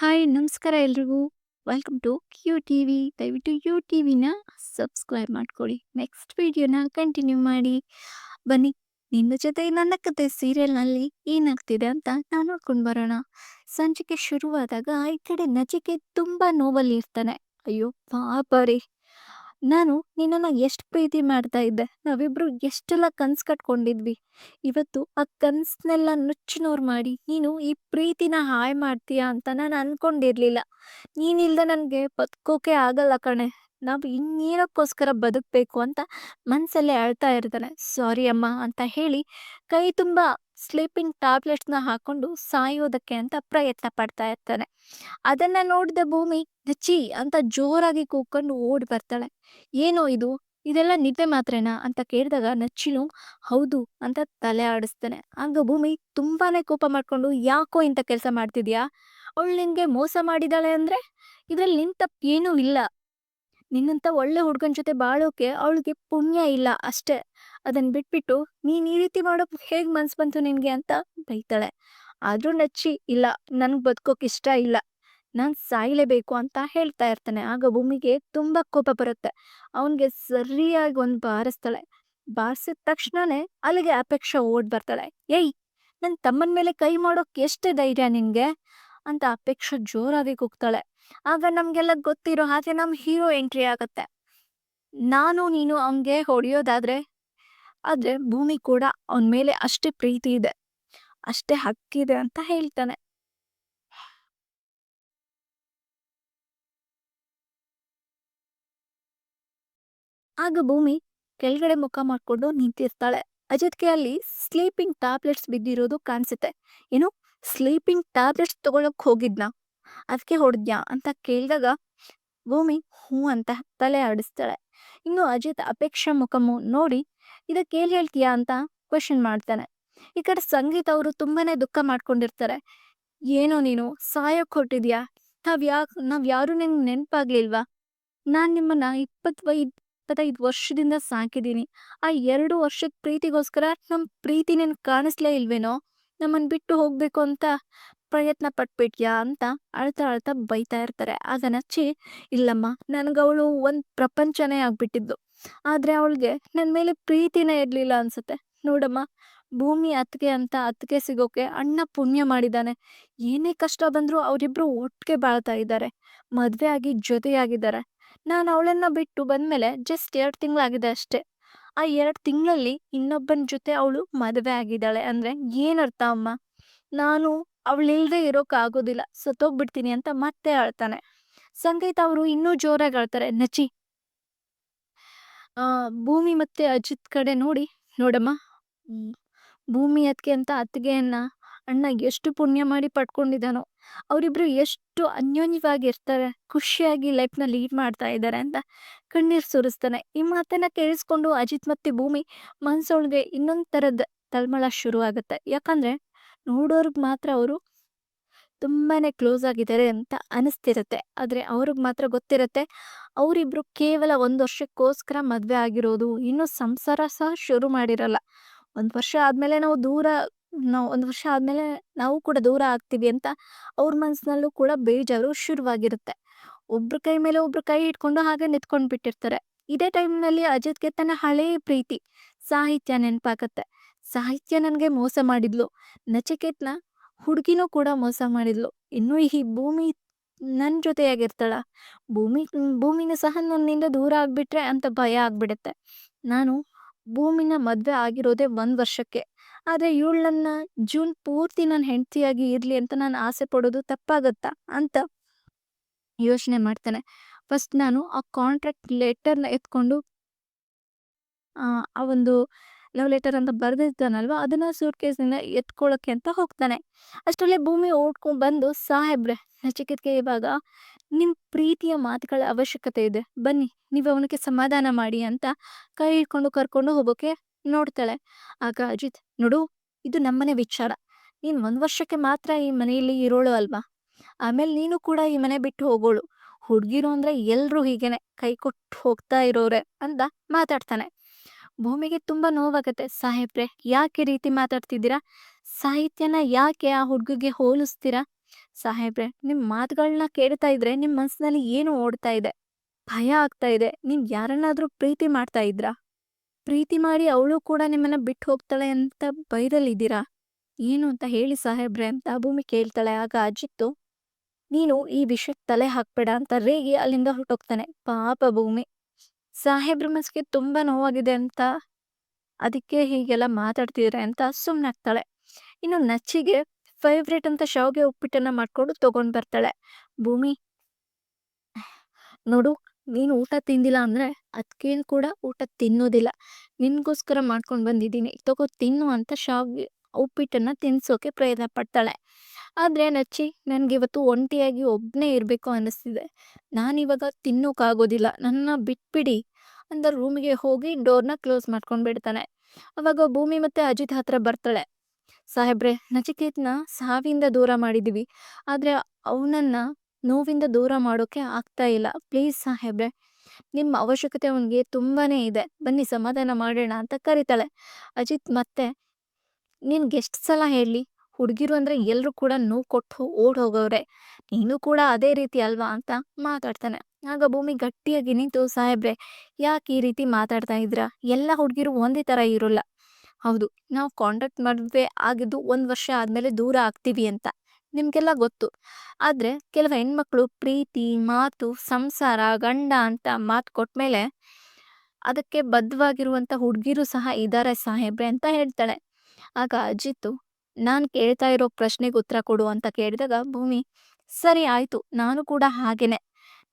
Hi, ನಮಸ್ಕಾರ ಎಲ್ರಿಗೂ. Welcome to Q T V ದಯವಿಟ್ಟು ಯು ಟಿ ವಿನ ಸಬ್ಸ್ಕ್ರೈಬ್ ಮಾಡ್ಕೊಳ್ಳಿ. ನೆಕ್ಸ್ಟ್ ವಿಡಿಯೋನ ಕಂಟಿನ್ಯೂ ಮಾಡಿ. ಬನ್ನಿ, ನಿನ್ನ ಜೊತೆ ನನ್ನ ಕತೆ ಸೀರಿಯಲ್ನಲ್ಲಿ ಏನಾಗ್ತಿದೆ ಅಂತ ನಾವು ನೋಡ್ಕೊಂಡು ಬರೋಣ. ಸಂಚಿಕೆ ಶುರುವಾದಾಗ ಈ ಕಡೆ ನಜಿಕೆ ತುಂಬ ನೋವಲ್ಲಿ ಇರ್ತಾನೆ. ಅಯ್ಯೋ ಪಾಪ ರೀ ನಾನು ನಿನ್ನನ್ನ ಎಷ್ಟು ಪ್ರೀತಿ ಮಾಡ್ತಾ ಇದ್ದೆ. ನಾವಿಬ್ರು ಎಷ್ಟೆಲ್ಲ ಕನ್ಸು ಕಟ್ಕೊಂಡಿದ್ವಿ. ಇವತ್ತು ಆ ಕನ್ಸನ್ನೆಲ್ಲ ನುಚ್ಚಿನೋರು ಮಾಡಿ, ನೀನು ಈ ಪ್ರೀತಿನ ಹಾಯ್ ಮಾಡ್ತೀಯಾ ಅಂತ ನಾನು ಅಂದ್ಕೊಂಡಿರಲಿಲ್ಲ ನೀನಿಲ್ದೆ ನನಗೆ ಬದುಕೋಕೆ ಆಗಲ್ಲ ಕಣೆ. ನಾವು ಇನ್ನೇನಕ್ಕೋಸ್ಕರ ಬದುಕಬೇಕು ಅಂತ ಮನಸ್ಸಲ್ಲೇ ಅಳ್ತಾ ಇರ್ತಾನೆ ಸಾರಿ ಅಮ್ಮ ಅಂತ ಹೇಳಿ ಕೈ ತುಂಬ ಸ್ಲೀಪಿಂಗ್ ಟ್ಯಾಬ್ಲೆಟ್ಸ್ನ ಹಾಕೊಂಡು ಸಾಯೋದಕ್ಕೆ ಅಂತ ಪ್ರಯತ್ನ ಪಡ್ತಾ ಇರ್ತಾನೆ. ಅದನ್ನ ನೋಡಿದ ಭೂಮಿ ನಚ್ಚಿ ಅಂತ ಜೋರಾಗಿ ಕೂಕೊಂಡು ಓಡಿ ಬರ್ತಾಳೆ. ಏನೋ ಇದು? ಇದೆಲ್ಲ ನಿದ್ದೆ ಮಾತ್ರೇನಾ? ಅಂತ ಕೇಳಿದಾಗ ನಚ್ಚಿಲು, ಹೌದು ಅಂತ ತಲೆ ಆಡಿಸ್ತಾನೆ. ಆಗ ಭೂಮಿ ತುಂಬಾನೇ ಕೋಪ ಮಾಡ್ಕೊಂಡು, ಯಾಕೋ ಇಂಥ ಕೆಲಸ ಮಾಡ್ತಿದ್ಯಾ? ಅವಳು ನಿನ್ಗೆ ಮೋಸ ಮಾಡಿದಾಳೆ ಅಂದ್ರೆ? ಇದ್ರಲ್ಲಿ ನಿನ್ ತಪ್ಪು ಏನೂ ಇಲ್ಲ. ನಿನ್ನಂತ ಒಳ್ಳೆ ಹುಡುಗನ ಜೊತೆ ಬಾಳೋಕೆ ಅವಳಿಗೆ ಪುಣ್ಯ ಇಲ್ಲ ಅಷ್ಟೇ. ಅದನ್ನ ಬಿಟ್ಬಿಟ್ಟು ನೀನ್ ಈ ರೀತಿ ಮಾಡೋಕ್ ಹೇಗ್ ಮನ್ಸ್ ಬಂತು ನಿನ್ಗೆ ಅಂತ ಬೈತಾಳೆ. ಆದ್ರೂ ನಚ್ಚಿ, ಇಲ್ಲ, ನನ್ಗ್ ಬದುಕೋಕ್ ಇಷ್ಟ ಇಲ್ಲ. ನಾನ್ ಸಾಯ್ಲೇಬೇಕು ಅಂತ ಹೇಳ್ತಾ ಇರ್ತಾನೆ. ಆಗ ಭೂಮಿಗೆ ತುಂಬಾ ಕೋಪ ಬರುತ್ತೆ. ಅವನ್ಗೆ ಸರಿಯಾಗಿ ಒಂದ್ ಬಾರಿಸ್ತಾಳೆ. ಬಾರಿಸಿದ ತಕ್ಷಣನೇ ಅಲ್ಲಿಗೆ ಅಪೇಕ್ಷ ಓಡ್ ಬರ್ತಾಳೆ. ಏಯ್, ನನ್ ತಮ್ಮನ್ ಮೇಲೆ ಕೈ ಮಾಡೋಕ್ ಎಷ್ಟು ಧೈರ್ಯ ನಿನ್ಗೆ? ಅಂತ ಅಪೇಕ್ಷೆ ಜೋರಾಗಿ ಕೂಗ್ತಾಳೆ. ಆಗ ನಮ್ಗೆಲ್ಲ ಗೊತ್ತಿರೋ ಹಾಗೆ ನಮ್ ಹೀರೋ ಎಂಟ್ರಿ ಆಗತ್ತೆ. ನಾನು ನೀನು ಅವನ್ಗೆ ಹೊಡೆಯೋದಾದ್ರೆ, ಆದ್ರೆ ಭೂಮಿ ಕೂಡ ಅವನ ಮೇಲೆ ಅಷ್ಟೇ ಪ್ರೀತಿ ಇದೆ. ಅಷ್ಟೇ ಹಕ್ಕಿದೆ ಅಂತ ಹೇಳ್ತಾನೆ. ಆಗ ಭೂಮಿ ಕೆಳಗಡೆ ಮುಖ ಮಾಡ್ಕೊಂಡು ನಿಂತಿರ್ತಾಳೆ. ಅಜಿತ್ಗೆ ಅಲ್ಲಿ ಸ್ಲೀಪಿಂಗ್ ಟ್ಯಾಬ್ಲೆಟ್ಸ್ ಬಿದ್ದಿರೋದು ಕಾಣಿಸುತ್ತೆ. ಏನು ಸ್ಲೀಪಿಂಗ್ ಟ್ಯಾಬ್ಲೆಟ್ಸ್ ತಗೊಳಕ್ ಹೋಗಿದ್ನಾ. ಅದಕ್ಕೆ ಹೊಡೆದ್ಯಾ ಅಂತ ಕೇಳಿದಾಗ, ಭೂಮಿ ಹ್ಞೂ ಅಂತ ತಲೆ ಆಡಿಸ್ತಾಳೆ. ಇನ್ನು ಅಜಿತ್ ಅಪೇಕ್ಷಾ ಮುಖಮು ನೋಡಿ ಇದಕ್ಕೆ ಏನ್ ಹೇಳ್ತೀಯಾ ಅಂತ ಕ್ವಶನ್ ಮಾಡ್ತಾನೆ. ಈ ಕಡೆ ಸಂಗೀತ ಅವರು ತುಂಬಾನೇ ದುಃಖ ಮಾಡ್ಕೊಂಡಿರ್ತಾರೆ. ಏನೋ ನೀನು ಸಾಯಕ್ ಹೊಟ್ಟಿದ್ಯಾ ನಾವ್ ಯಾ, ನಾವ್ ಯಾರು ನಿನ್ ನೆನ್ಪಾಗ್ಲಿಲ್ವಾ? ನಾನ್ ನಿಮ್ಮನ್ನ ಇಪ್ಪತ್ತೈದ್, ಇಪ್ಪತ್ತೈದು ವರ್ಷದಿಂದ ಸಾಕಿದೀನಿ ಆ ಎರಡು ವರ್ಷದ ಪ್ರೀತಿಗೋಸ್ಕರ ನಮ್ ಪ್ರೀತಿ ನಿನ್ ಕಾಣಿಸ್ಲೇ ಇಲ್ವೇನೋ? ನಮ್ಮನ್ ಬಿಟ್ಟು ಹೋಗಬೇಕು ಅಂತ ಪ್ರಯತ್ನ ಪಟ್ಬಿಟ್ಯಾ ಅಂತ ಅಳ್ತಾ ಅಳ್ತಾ ಬೈತಾ ಇರ್ತಾರೆ. ಆಗ ನಚ್ಚಿ, ಇಲ್ಲಮ್ಮ ಅವಳು ಒಂದು ಪ್ರಪಂಚನೇ ಆಗಿಬಿಟ್ಟಿದ್ದು. ಆದರೆ ಅವಳಿಗೆ ನನ್ನ ಮೇಲೆ ಪ್ರೀತಿನೇ ಇರಲಿಲ್ಲ ಅನ್ಸುತ್ತೆ. ನೋಡಮ್ಮ, ಭೂಮಿ ಅತ್ತಿಗೆ ಅಂತ ಅತ್ತಿಗೆ ಸಿಗೋಕೆ ಅಣ್ಣ ಪುಣ್ಯ ಮಾಡಿದ್ದಾನೆ ಏನೇ ಕಷ್ಟ ಬಂದರೂ ಅವರಿಬ್ಬರು ಒಟ್ಟಿಗೆ ಬಾಳ್ತಾ ಇದ್ದಾರೆ. ಮದುವೆ ಆಗಿ ಜೊತೆಯಾಗಿದ್ದಾರೆ. ನಾನು ಅವಳನ್ನ ಬಿಟ್ಟು ಬಂದಮೇಲೆ ಜಸ್ಟ್ ಎರಡು ತಿಂಗಳಾಗಿದೆ ಅಷ್ಟೇ. ಆ ಎರಡು ತಿಂಗಳಲ್ಲಿ ಇನ್ನೊಬ್ಬನ ಜೊತೆ ಅವಳು ಮದುವೆ ಆಗಿದ್ದಾಳೆ. ಅಂದ್ರೆ ಏನರ್ಥ ಅಮ್ಮ? ನಾನು ಅವಳಿಲ್ದೆ ಇರೋಕ್ ಆಗೋದಿಲ್ಲ ಸತ್ತೋಗ್ಬಿಡ್ತೀನಿ ಅಂತ ಮತ್ತೆ ಅಳ್ತಾನೆ. ಸಂಗೀತ ಅವರು ಇನ್ನೂ ಜೋರಾಗಿ ಅಳ್ತಾರೆ. ನಚಿ. ಭೂಮಿ ಮತ್ತೆ ಅಜಿತ್ ಕಡೆ ನೋಡಿ. ನೋಡಮ್ಮ. ಭೂಮಿ ಅದಕ್ಕೆ ಅಂತ ಅತ್ತಿಗೆಯನ್ನ ಅಣ್ಣ ಎಷ್ಟು ಪುಣ್ಯ ಮಾಡಿ ಪಡ್ಕೊಂಡಿದ್ದಾನೋ. ಅವರಿಬ್ರು ಎಷ್ಟು ಅನ್ಯೋನ್ಯವಾಗಿ ಇರ್ತಾರೆ ಖುಷಿಯಾಗಿ ಲೈಫ್ನ ಲೀಡ್ ಮಾಡ್ತಾ ಇದ್ದಾರೆ ಅಂತ ಕಣ್ಣೀರು ಸುರಿಸ್ತಾನೆ. ಈ ಮಾತನ್ನ ಕೇಳಿಸ್ಕೊಂಡು ಅಜಿತ್ ಮತ್ತೆ ಭೂಮಿ ಮನ್ಸೊಳಗೆ ಇನ್ನೊಂದು ಥರದ ತಲ್ಮಳ ಶುರು ಆಗುತ್ತೆ ಯಾಕಂದ್ರೆ ನೋಡೋರ್ಗ್ ಮಾತ್ರ ಅವರು ತುಂಬಾನೇ ಕ್ಲೋಸ್ ಆಗಿದ್ದಾರೆ ಅಂತ ಅನಿಸ್ತಿರುತ್ತೆ. ಆದರೆ ಅವ್ರಿಗೆ ಮಾತ್ರ ಗೊತ್ತಿರತ್ತೆ, ಅವರಿಬ್ರು ಕೇವಲ ಒಂದು ವರ್ಷಕ್ಕೋಸ್ಕರ ಮದುವೆ ಆಗಿರೋದು, ಇನ್ನೂ ಸಂಸಾರ ಸಹ ಶುರು ಮಾಡಿರಲ್ಲ. ಒಂದು ವರ್ಷ ಆದಮೇಲೆ ನಾವು ದೂರ ನಾವು ಒಂದು ವರ್ಷ ಆದಮೇಲೆ ನಾವು ಕೂಡ ದೂರ ಆಗ್ತೀವಿ ಅಂತ ಅವ್ರ ಮನಸ್ಸಿನಲ್ಲೂ ಕೂಡ ಬೇಜಾರು ಶುರುವಾಗಿರುತ್ತೆ. ಒಬ್ರ ಕೈ ಮೇಲೆ ಒಬ್ರು ಕೈ ಇಟ್ಕೊಂಡು ಹಾಗೆ ನಿಂತ್ಕೊಂಡ್ ಬಿಟ್ಟಿರ್ತಾರೆ ಇದೇ ಟೈಮ್ನಲ್ಲಿ ಅಜಿತ್ಗೆ ತನ್ನ ಹಳೇ ಪ್ರೀತಿ, ಸಾಹಿತ್ಯ ನೆನಪಾಗತ್ತೆ. ಸಾಹಿತ್ಯ ನನಗೆ ಮೋಸ ಮಾಡಿದ್ಲು. ನಚಿಕೇತ್ನ ಹುಡುಗಿನೂ ಕೂಡ ಮೋಸ ಮಾಡಿದ್ಲು. ಇನ್ನು ಈ ಭೂಮಿ ನನ್ನ ಜೊತೆಯಾಗಿರ್ತಾಳ. ಭೂಮಿ, ಭೂಮಿನ ಸಹ ನನ್ನಿಂದ ದೂರ ಆಗ್ಬಿಟ್ರೆ ಅಂತ ಭಯ ಆಗ್ಬಿಡುತ್ತೆ. ನಾನು ಭೂಮಿನ ಮದುವೆ ಆಗಿರೋದೇ ಒಂದು ವರ್ಷಕ್ಕೆ. ಆದ್ರೆ ಇವಳು ನನ್ನ ಜೂನ್ ಪೂರ್ತಿ ನನ್ನ ಹೆಂಡತಿಯಾಗಿ ಇರ್ಲಿ ಅಂತ ನಾನು ಆಸೆ ಪಡೋದು ತಪ್ಪಾಗತ್ತಾ ಅಂತ ಯೋಚನೆ ಮಾಡ್ತಾನೆ. ಫಸ್ಟ್ ನಾನು ಆ ಕಾಂಟ್ರಾಕ್ಟ್ ಲೆಟರ್ನ ಎತ್ಕೊಂಡು, ಆ ಒಂದು ಲವ್ ಲೆಟರ್ ಅಂತ ಬರೆದಿದ್ದಾನಲ್ವ ಅದನ್ನ ಸೂಟ್ ಕೇಸ್ನಿಂದ ಅಂತ ಹೋಗ್ತಾನೆ. ಅಷ್ಟರಲ್ಲೇ ಭೂಮಿ ಓಡ್ಕೊಂಡ್ ಬಂದು, ಸಾಹೇಬ್ರೆ ನಚಿಕೆತ್ಗೆ ಇವಾಗ ನಿಮ್ಮ ಪ್ರೀತಿಯ ಮಾತುಗಳ ಅವಶ್ಯಕತೆ ಇದೆ. ಬನ್ನಿ, ನೀವು ಅವನಿಗೆ ಸಮಾಧಾನ ಮಾಡಿ ಅಂತ ಕೈ ಹಿಡ್ಕೊಂಡು ಕರ್ಕೊಂಡು ಹೋಗೋಕೆ ನೋಡ್ತಾಳೆ. ಆಗ ಅಜಿತ್, ನೋಡು, ಇದು ನಮ್ಮನೆ ವಿಚಾರ. ನೀನು ಒಂದು ವರ್ಷಕ್ಕೆ ಮಾತ್ರ ಈ ಮನೆಯಲ್ಲಿ ಇರೋಳು ಅಲ್ವಾ? ಆಮೇಲೆ ನೀನು ಕೂಡ ಈ ಮನೆ ಬಿಟ್ಟು ಹೋಗೋಳು. ಹುಡುಗಿರು ಅಂದರೆ ಎಲ್ಲರೂ ಹೀಗೇನೆ, ಕೈ ಕೊಟ್ಟು ಹೋಗ್ತಾ ಇರೋರೆ ಅಂತ ಮಾತಾಡ್ತಾನೆ. ಭೂಮಿಗೆ ತುಂಬಾ ನೋವಾಗತ್ತೆ. ಸಾಹೇಬ್ರೆ, ಯಾಕೆ ರೀತಿ ಮಾತಾಡ್ತಿದ್ದೀರಾ? ಸಾಹಿತ್ಯನ ಯಾಕೆ ಆ ಹುಡುಗಿಗೆ ಹೋಲಿಸ್ತೀರಾ? ಸಾಹೇಬ್ರೆ ನಿಮ್ಮ ಮಾತುಗಳನ್ನ ಕೇಳ್ತಾ ಇದ್ರೆ ನಿಮ್ಮ ಮನಸ್ಸಿನಲ್ಲಿ ಏನು ಓಡ್ತಾ ಇದೆ? ಭಯ ಆಗ್ತಾ ಇದೆ. ನೀವು ಯಾರನ್ನಾದರೂ ಪ್ರೀತಿ ಮಾಡ್ತಾ ಇದ್ರಾ? ಪ್ರೀತಿ ಮಾಡಿ ಅವಳು ಕೂಡ ನಿಮ್ಮನ್ನ ಬಿಟ್ಟು ಹೋಗ್ತಾಳೆ ಅಂತ ಭಯದಲ್ಲಿದ್ದೀರಾ ಏನು ಅಂತ ಹೇಳಿ ಸಾಹೇಬ್ರೆ ಅಂತ ಭೂಮಿ ಕೇಳ್ತಾಳೆ. ಆಗ ಅಜಿತ್ತು, ನೀನು ಈ ವಿಷಯಕ್ಕೆ ತಲೆ ಹಾಕ್ಬೇಡ ಅಂತ ರೇಗಿ ಅಲ್ಲಿಂದ ಹೊರಟೋಗ್ತಾನೆ. ಪಾಪ ಭೂಮಿ. ಸಾಹೇಬ್ರ ಮನಸ್ಸಿಗೆ ತುಂಬಾ ನೋವಾಗಿದೆ ಅಂತ, ಅದಕ್ಕೆ ಹೀಗೆಲ್ಲ ಮಾತಾಡ್ತಿದ್ರೆ ಅಂತ ಸುಮ್ಮನಾಗ್ತಾಳೆ ಇನ್ನು ನಚ್ಚಿಗೆ ಫೇವ್ರೇಟ್ ಅಂತ ಶಾವ್ಗೆ ಉಪ್ಪಿಟ್ಟನ್ನ ಮಾಡ್ಕೊಂಡು ತಗೊಂಡ್ ಬರ್ತಾಳೆ. ಭೂಮಿ, ನೋಡು ನೀನು ಊಟ ತಿಂದಿಲ್ಲ ಅಂದರೆ ಅದಕ್ಕೇನು ಕೂಡ ಊಟ ತಿನ್ನೋದಿಲ್ಲ. ನಿನಗೋಸ್ಕರ ಮಾಡ್ಕೊಂಡು ಬಂದಿದ್ದೀನಿ. ತಗೋ ತಿನ್ನು ಅಂತ ಶಾವ್ಗೆ ಉಪ್ಪಿಟ್ಟನ್ನು ತಿನ್ಸೋಕೆ ಪ್ರಯತ್ನ ಪಡ್ತಾಳೆ. ಆದರೆ ನಚ್ಚಿ ನನಗೆ ಇವತ್ತು ಒಂಟಿಯಾಗಿ ಒಬ್ಬನೇ ಇರಬೇಕು ಅನ್ನಿಸ್ತಿದೆ ನಾನಿವಾಗ ತಿನ್ನೋಕ್ಕಾಗೋದಿಲ್ಲ ನನ್ನ ಬಿಟ್ಬಿಡಿ ಅಂತ ರೂಮಿಗೆ ಹೋಗಿ ಡೋರ್ನ ಕ್ಲೋಸ್ ಮಾಡ್ಕೊಂಡು ಬಿಡ್ತಾನೆ. ಅವಾಗ ಭೂಮಿ ಮತ್ತೆ ಅಜಿತ್ ಹತ್ರ ಬರ್ತಾಳೆ. ಸಾಹೇಬ್ರೆ, ನಚಿಕೇತ್ನ ಸಾವಿಂದ ದೂರ ಮಾಡಿದ್ದೀವಿ ಆದರೆ ಅವನನ್ನ ನೋವಿಂದ ದೂರ ಮಾಡೋಕ್ಕೆ ಆಗ್ತಾ ಇಲ್ಲ. ಪ್ಲೀಸ್ ಸಾಹೇಬ್ರೆ ನಿಮ್ಮ ಅವಶ್ಯಕತೆ ಅವನಿಗೆ ತುಂಬಾ ಇದೆ. ಬನ್ನಿ, ಸಮಾಧಾನ ಮಾಡೋಣ ಅಂತ ಕರೀತಾಳೆ. ಅಜಿತ್ ಮತ್ತೆ ನೀನು ಗೆಸ್ಟ್ ಸಲ ಹೇಳಿ ಹುಡುಗಿರು ಅಂದರೆ ಎಲ್ಲರೂ ಕೂಡ ನೋವು ಕೊಟ್ಟು ಓಡ್ ಹೋಗೋರೆ ನೀನು ಕೂಡ ಅದೇ ರೀತಿ ಅಲ್ವಾ ಅಂತ ಮಾತಾಡ್ತಾನೆ. ಆಗ ಭೂಮಿ ಗಟ್ಟಿಯಾಗಿ ನಿಂತು ಸಾಹೇಬ್ರೆ ಯಾಕೆ ಈ ರೀತಿ ಮಾತಾಡ್ತಾ ಇದ್ರ ಎಲ್ಲ ಹುಡುಗಿರು ಒಂದೇ ಥರ ಇರೋಲ್ಲ. ಹೌದು, ನಾವು ಕಾಂಟ್ಯಾಕ್ಟ್ ಮಾಡ್ದೇ ಆಗಿದ್ದು ಒಂದು ವರ್ಷ ಆದಮೇಲೆ ದೂರ ಆಗ್ತೀವಿ ಅಂತ. ನಿಮ್ಗೆಲ್ಲ ಗೊತ್ತು. ಆದ್ರೆ ಕೆಲವು ಹೆಣ್ಮಕ್ಳು ಪ್ರೀತಿ, ಮಾತು, ಸಂಸಾರ, ಗಂಡ ಅಂತ ಮಾತು ಕೊಟ್ಮೇಲೆ ಅದಕ್ಕೆ ಬದ್ಧವಾಗಿರುವಂತ ಹುಡುಗಿರು ಸಹ ಇದ್ದಾರೆ ಸಾಹೇಬ್ರೆ ಅಂತ ಹೇಳ್ತಾಳೆ. ಆಗ ಅಜಿತ್ತು, ನಾನು ಕೇಳ್ತಾ ಇರೋ ಪ್ರಶ್ನೆಗೆ ಉತ್ತರ ಕೊಡು ಅಂತ ಕೇಳಿದಾಗ ಭೂಮಿ, ಸರಿ ಆಯ್ತು, ನಾನು ಕೂಡ ಹಾಗೇನೆ.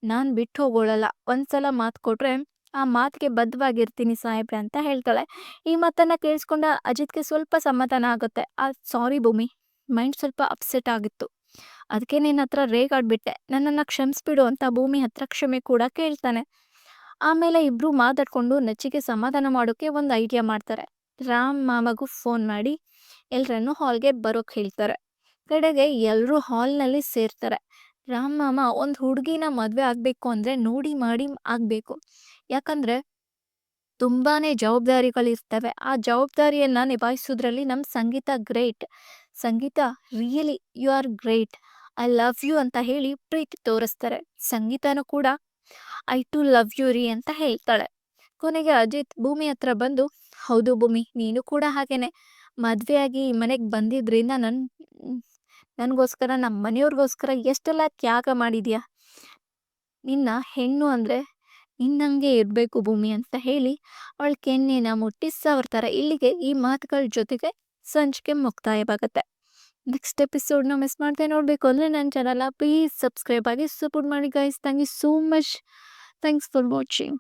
ನಾನು ಬಿಟ್ಟು ಹೋಗೋಳಲ್ಲ. ಒಂದ್ಸಲ ಮಾತು ಕೊಟ್ಟರೆ ಆ ಮಾತಿಗೆ ಬದ್ಧವಾಗಿರ್ತೀನಿ ಸಾಹೇಬ್ರೆ ಅಂತ ಹೇಳ್ತಾಳೆ. ಈ ಮಾತನ್ನ ಕೇಳಿಸ್ಕೊಂಡ ಅಜಿತ್ಗೆ ಸ್ವಲ್ಪ ಸಮಾಧಾನ ಆಗುತ್ತೆ. ಆ, ಸಾರಿ ಭೂಮಿ ಮೈಂಡ್ ಸ್ವಲ್ಪ ಅಪ್ಸೆಟ್ ಆಗಿತ್ತು. ಅದಕ್ಕೆ ನಿನ್ನ ಹತ್ರ ರೇಗಾಡ್ಬಿಟ್ಟೆ ನನ್ನನ್ನು ಕ್ಷಮಿಸ್ಬಿಡು ಅಂತ ಭೂಮಿ ಹತ್ರ ಕ್ಷಮೆ ಕೂಡ ಕೇಳ್ತಾನೆ. ಆಮೇಲೆ ಇಬ್ರು ಮಾತಾಡ್ಕೊಂಡು ನಚ್ಚಿಗೆ ಸಮಾಧಾನ ಮಾಡೋಕ್ಕೆ ಒಂದು ಐಡಿಯಾ ಮಾಡ್ತಾರೆ. ರಾಮ್ ಮಾಮಗೂ ಫೋನ್ ಮಾಡಿ ಎಲ್ರನ್ನು ಹಾಲ್ಗೆ ಬರೋಕ್ ಹೇಳ್ತಾರೆ. ಕಡೆಗೆ ಎಲ್ಲರೂ ಹಾಲ್ನಲ್ಲಿ ಸೇರ್ತಾರೆ. ರಾಮ್ ಮಾಮ ಒಂದು ಹುಡುಗಿನ ಮದುವೆ ಆಗಬೇಕು ಅಂದ್ರೆ ನೋಡಿ ಮಾಡಿ ಆಗಬೇಕು. ಯಾಕಂದ್ರೆ ತುಂಬಾನೇ ಜವಾಬ್ದಾರಿಗಳಿರ್ತವೆ. ಆ ಜವಾಬ್ದಾರಿಯನ್ನ ನಿಭಾಯಿಸೋದ್ರಲ್ಲಿ ನಮ್ಮ Sangeetha great. Sangeetha really you are great I love you ಅಂತ ಹೇಳಿ ಪ್ರೀತಿ ತೋರಿಸ್ತಾರೆ. ಸಂಗೀತನೂ ಕೂಡ ಐ ಟು ಲವ್ ಯು ರೀ ಅಂತ ಹೇಳ್ತಾಳೆ. ಕೊನೆಗೆ ಅಜಿತ್ ಭೂಮಿ ಹತ್ರ ಬಂದು, ಹೌದು ಭೂಮಿ, ನೀನು ಕೂಡ ಹಾಗೇನೆ. ಮದುವೆಯಾಗಿ ಈ ಮನೆಗೆ ಬಂದಿದ್ರಿಂದ ನನ್, ನನಗೋಸ್ಕರ ನಮ್ಮ ಮನೆಯವ್ರಿಗೋಸ್ಕರ ಎಷ್ಟೆಲ್ಲ ತ್ಯಾಗ ಮಾಡಿದ್ಯಾ? ನಿನ್ನ ಹೆಣ್ಣು ಅಂದರೆ ನಿನ್ನಂಗೆ ಇರಬೇಕು ಭೂಮಿ ಅಂತ ಹೇಳಿ ಅವಳ ಕೆನ್ನೆನ ಮುಟ್ಟಿ ಸವರ್ತಾರೆ ಇಲ್ಲಿಗೆ ಈ ಮಾತುಗಳ ಜೊತೆಗೆ ಸಂಚಿಕೆ ಮುಕ್ತಾಯವಾಗುತ್ತೆ ನೆಕ್ಸ್ಟ್ ಎಪಿಸೋಡ್ನ ಮಿಸ್ ಮಾಡ್ದೆ ನೋಡಬೇಕು ಅಂದರೆ ನನ್ನ ಚಾನಲ್ನ ಪ್ಲೀಸ್ ಸಬ್ಸ್ಕ್ರೈಬ್ ಆಗಿ ಸಪೋರ್ಟ್ ಮಾಡಿ guys thank you so much thanks for watching